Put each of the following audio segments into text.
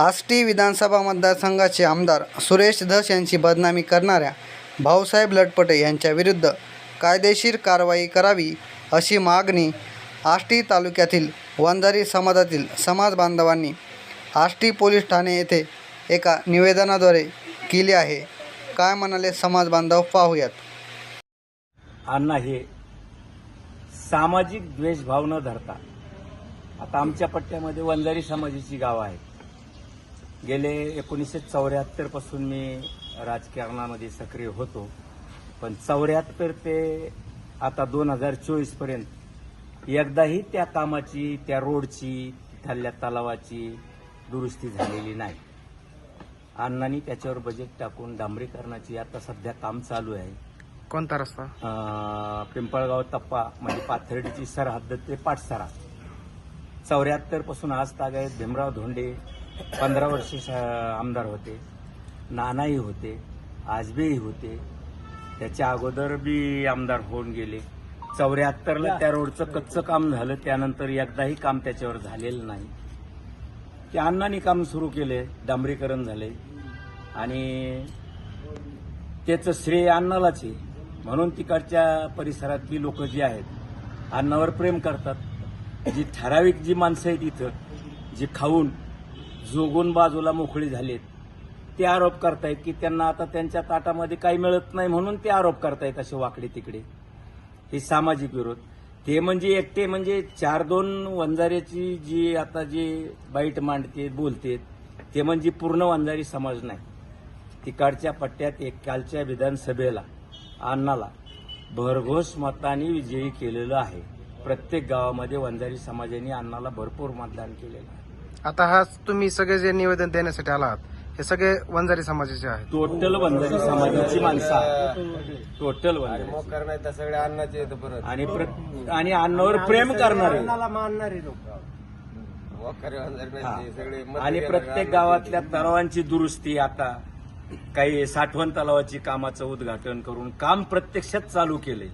आष्टी विधानसभा मतदारसंघाचे आमदार सुरेश धस यांची बदनामी करणाऱ्या भाऊसाहेब लटपटे यांच्याविरुद्ध कायदेशीर कारवाई करावी अशी मागणी आष्टी तालुक्यातील वंजारी समाजातील समाज बांधवांनी आष्टी पोलीस ठाणे येथे एका निवेदनाद्वारे केली आहे. काय म्हणाले समाज बांधव? पाहूयात. अण्णा हे सामाजिक द्वेषभाव न धरता आता आमच्या पट्ट्यामध्ये वंजारी समाजाची गावं आहेत गेले एकोणीसशे चौऱ्याहत्तरपासून मी राजकारणामध्ये सक्रिय होतो. पण चौऱ्याहत्तर ते आता दोन हजार चोवीसपर्यंत एकदाही त्या कामाची त्या रोडची तिथल्या तलावाची दुरुस्ती झालेली नाही. अण्णांनी त्याच्यावर बजेट टाकून डांबरीकरणाची आता सध्या काम चालू आहे. कोणता रस्ता? पिंपळगाव तप्पा म्हणजे पाथर्डीची सरहद्द ते पाटसरा. चौऱ्याहत्तरपासून आज तागायत भीमराव धोंडे पंधरा वर्ष आमदार होते नानाही होते आजबेही होते. त्याच्या अगोदर बी आमदार होऊन गेले. चौऱ्याहत्तरला त्या रोडचं कच्चं काम झालं त्यानंतर एकदाही काम त्याच्यावर झालेलं नाही. ते अण्णांनी काम सुरू केले डांबरीकरण झाले. आणि त्याचं श्रेय अण्णालाच आहे. म्हणून तिकडच्या परिसरातली लोक जी आहेत अण्णावर प्रेम करतात. जी ठराविक जी माणसं आहेत इथं जी खाऊन जोगून बाजूला मोकळी झालेत. ते आरोप करतायत की त्यांना आता त्यांच्या ताटामध्ये काही मिळत नाही म्हणून ते आरोप करतायत असे वाकडे तिकडे. हे सामाजिक विरोध. ते म्हणजे एकटे म्हणजे चार दोन वंजाऱ्याची जी आता जी बाईट मांडते बोलते ते म्हणजे पूर्ण वंजारी समाज नाही. तिकडच्या पट्ट्यात एक कालच्या विधानसभेला अण्णाला भरघोस मताने विजयी केलेलं आहे. प्रत्येक गावामध्ये वंजारी समाजाने अण्णाला भरपूर मतदान केलेलं आहे. आता हा तुम्ही सगळे जे निवेदन देण्यासाठी आलात हे सगळे वंजारी समाजाचे आहेत. टोटल वंजारी समाजाची माणसं. टोटल मोकर नाही तर सगळे अन्नाचे येतं परत. आणि प्र- आणि अण्णावर प्रेम करणारे. मोकर वंजारी. नाही ते सगळे मत आणि देणारे प्रत्येक अन्नाचे. गावातल्या तलावांची दुरुस्ती आता काही साठवण तलावाची कामाचं उद्घाटन करून काम प्रत्यक्षात चालू केलंय.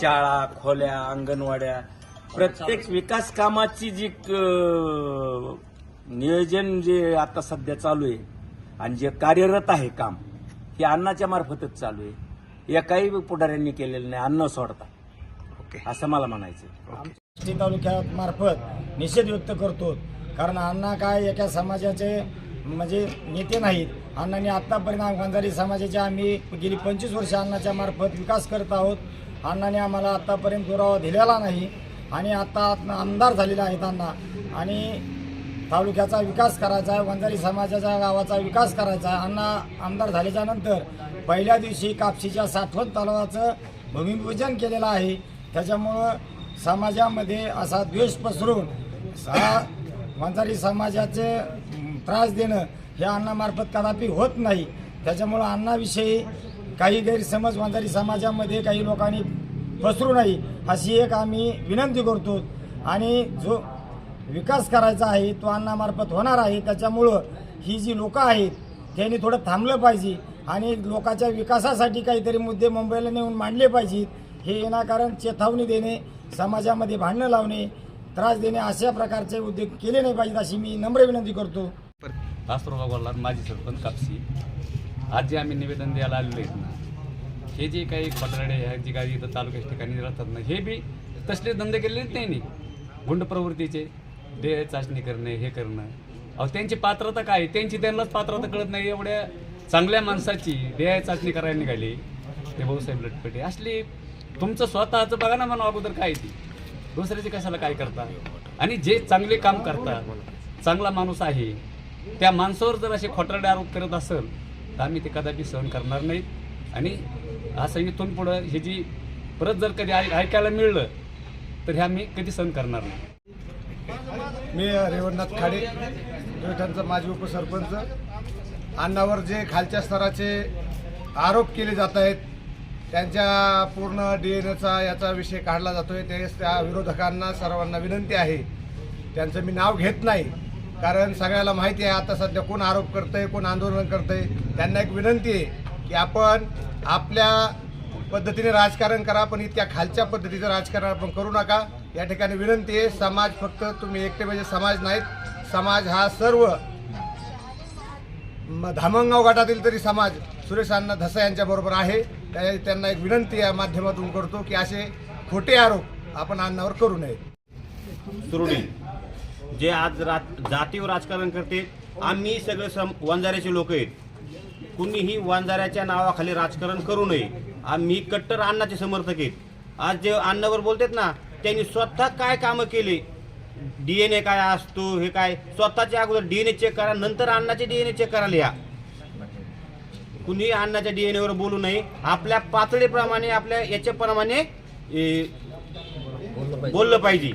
शाळा खोल्या अंगणवाड्या प्रत्येक विकास कामाची जी क- नियोजन जे आता सध्या चालू आहे आणि जे कार्यरत आहे काम हे अन्नाच्या मार्फतच चालू आहे. एकाही पुढाऱ्यांनी केलेलं नाही अन्न सोडता. असं मला म्हणायचं आष्टी तालुक्यात मार्फत निषेध व्यक्त करतो. कारण अण्णा काय एका समाजाचे म्हणजे नेते नाहीत. अण्णांनी आत्तापर्यंत वंजारी समाजाचे आम्ही गेली पंचवीस वर्ष अण्णाच्या मार्फत विकास करत आहोत. अण्णाने आम्हाला आत्तापर्यंत दुरावा दिलेला नाही. आणि आता आमदार झालेला आहेत त्यांना. आणि तालुक्याचा विकास करायचा आहे वंजारी समाजाच्या गावाचा विकास करायचा आहे. अण्णा आमदार झाल्याच्यानंतर पहिल्या दिवशी कापशीच्या साठवण तलावाचं भूमिपूजन केलेलं आहे. त्याच्यामुळं समाजामध्ये असा द्वेष पसरून सा वंजारी समाजाचे त्रास देणं हे अण्णामार्फत कदापि होत नाही. त्याच्यामुळं अण्णाविषयी काही गैरसमज वंजारी समाजामध्ये काही लोकांनी पसरू नाही. अशी एक आम्ही विनंती करतो. आणि जो विकास करायचा आहे तो अण्णामार्फत होणार आहे. त्याच्यामुळं ही जी लोकं आहेत त्यांनी थोडं थांबलं पाहिजे. आणि लोकांच्या विकासासाठी काहीतरी मुद्दे मुंबईला नेऊन मांडले पाहिजेत. हे विनाकारण चेतावणी देणे समाजामध्ये भांडणं लावणे त्रास देणे अशा प्रकारचे उद्योग केले नाही पाहिजेत अशी मी नम्र विनंती करतो. माजी सरपंच कापसी. आज जे आम्ही निवेदन द्यायला आलेलो आहेत ना. हे जे काही पटराडे ह्या जे काही इथं तालुक्याच्या ठिकाणी राहतात ना हे बी तसले धंदे केलेले नाही गुंड प्रवृत्तीचे देह चाचणी करणे हे करणं. अहो त्यांची पात्रता काय? आहे? त्यांची त्यांनाच पात्रता कळत नाही. एवढ्या चांगल्या माणसाची देह चाचणी करायला निघाली. ते भाऊसाहेब लटपटे. असली तुमचं स्वतःचं बघा ना म्हणा अगोदर काय ती. दुसऱ्याचे कशाला काय करता? आणि जे चांगले काम करतात चांगला माणूस आहे त्या माणसावर जर असे खोटराडे आरोप करत असेल तर आम्ही ते कदापि सहन करणार नाहीत आणि असं इथून पुढं हे जी परत जर कधी ऐकायला मिळलं तर ह्या मी कधी सहन करणार नाही. मी रेवणनाथ खाडे पैठणचा माजी उपसरपंच. अण्णावर जे खालच्या स्तराचे आरोप केले जात आहेत त्यांच्या पूर्ण डी एन एचा याचा विषय काढला जातोय. ते त्या विरोधकांना सर्वांना विनंती आहे. त्यांचं मी नाव घेत नाही कारण सगळ्याला माहिती आहे आता सध्या कोण आरोप करतंय कोण आंदोलन करतंय त्यांना एक विनंती आहे. की आपण आपल्या पद्धतीने राजकारण करा पण इतक्या खालच्या पद्धतीचं राजकारण आपण करू नका. या ठिकाणी विनंती आहे समाज फक्त तुम्ही एकटे म्हणजे समाज नाहीत. समाज हा सर्व म- धामणगाव गटातील तरी समाज सुरेश अण्णा धसा यांच्याबरोबर आहे. त्या- त्यांना एक विनंती या माध्यमातून करतो की असे खोटे आरोप आपण अण्णावर करू नयेत सुरुडी जे आज रा जातीवर राजकारण करते आम्ही सगळे सम वंजाऱ्याचे लोक आहेत. कुणीही वांजाऱ्याच्या नावाखाली राजकारण करू नये. आम्ही कट्टर अण्णाचे समर्थक आहेत आज जे अण्णावर बोलतात ना त्यांनी स्वतः काय कामं केले? डी एन ए काय असतो हे काय? स्वतःच्या अगोदर डी एन ए चेक करा नंतर अण्णाचे डी एन ए चेक करायला या कुणी अण्णाच्या डीएनएवर बोलू नये. आपल्या पातळीप्रमाणे आपल्या याच्याप्रमाणे बोललं पाहिजे.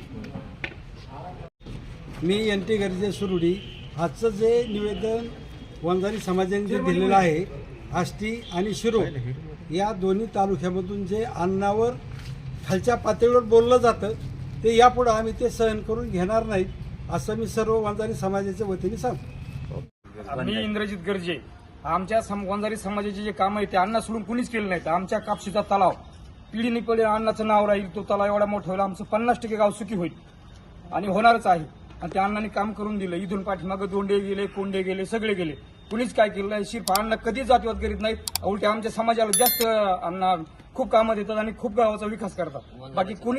मी एन टी गरिजे सुरुडी. आजचं जे निवेदन वंजारी समाजाने जे दिलेलं आहे आष्टी आणि शिरो या दोन्ही तालुक्यामधून जे अन्नावर खालच्या पातळीवर बोललं जातं ते यापुढं आम्ही ते सहन करून घेणार नाहीत असं मी सर्व वंजारी समाजाच्या वतीने सांगतो. मी इंद्रजित गर्जे. आमच्या सम- वंजारी समाजाचे जे काम आहे ते अन्न सोडून कुणीच केलं नाहीत. आमच्या कापशीचा तलाव. पिढीने पिढी अन्नाचं नाव राहील तो तलाव एवढा मोठा होईल आमचं पन्नास टक्के गाव सुखी होईल. आणि होणारच आहे. आणि त्या अण्णांनी काम करून दिलं. इथून पाठीमागं दोंडे गेले कोंडे गेले सगळे गेले. कुणीच काय केलं नाही. शिर्फ अण्णा कधीच जातीवाद करीत नाहीत. उलटे आमच्या समाजाला जास्त अण्णा खूप कामं देतात आणि खूप गावाचा विकास करतात. बाकी कुणी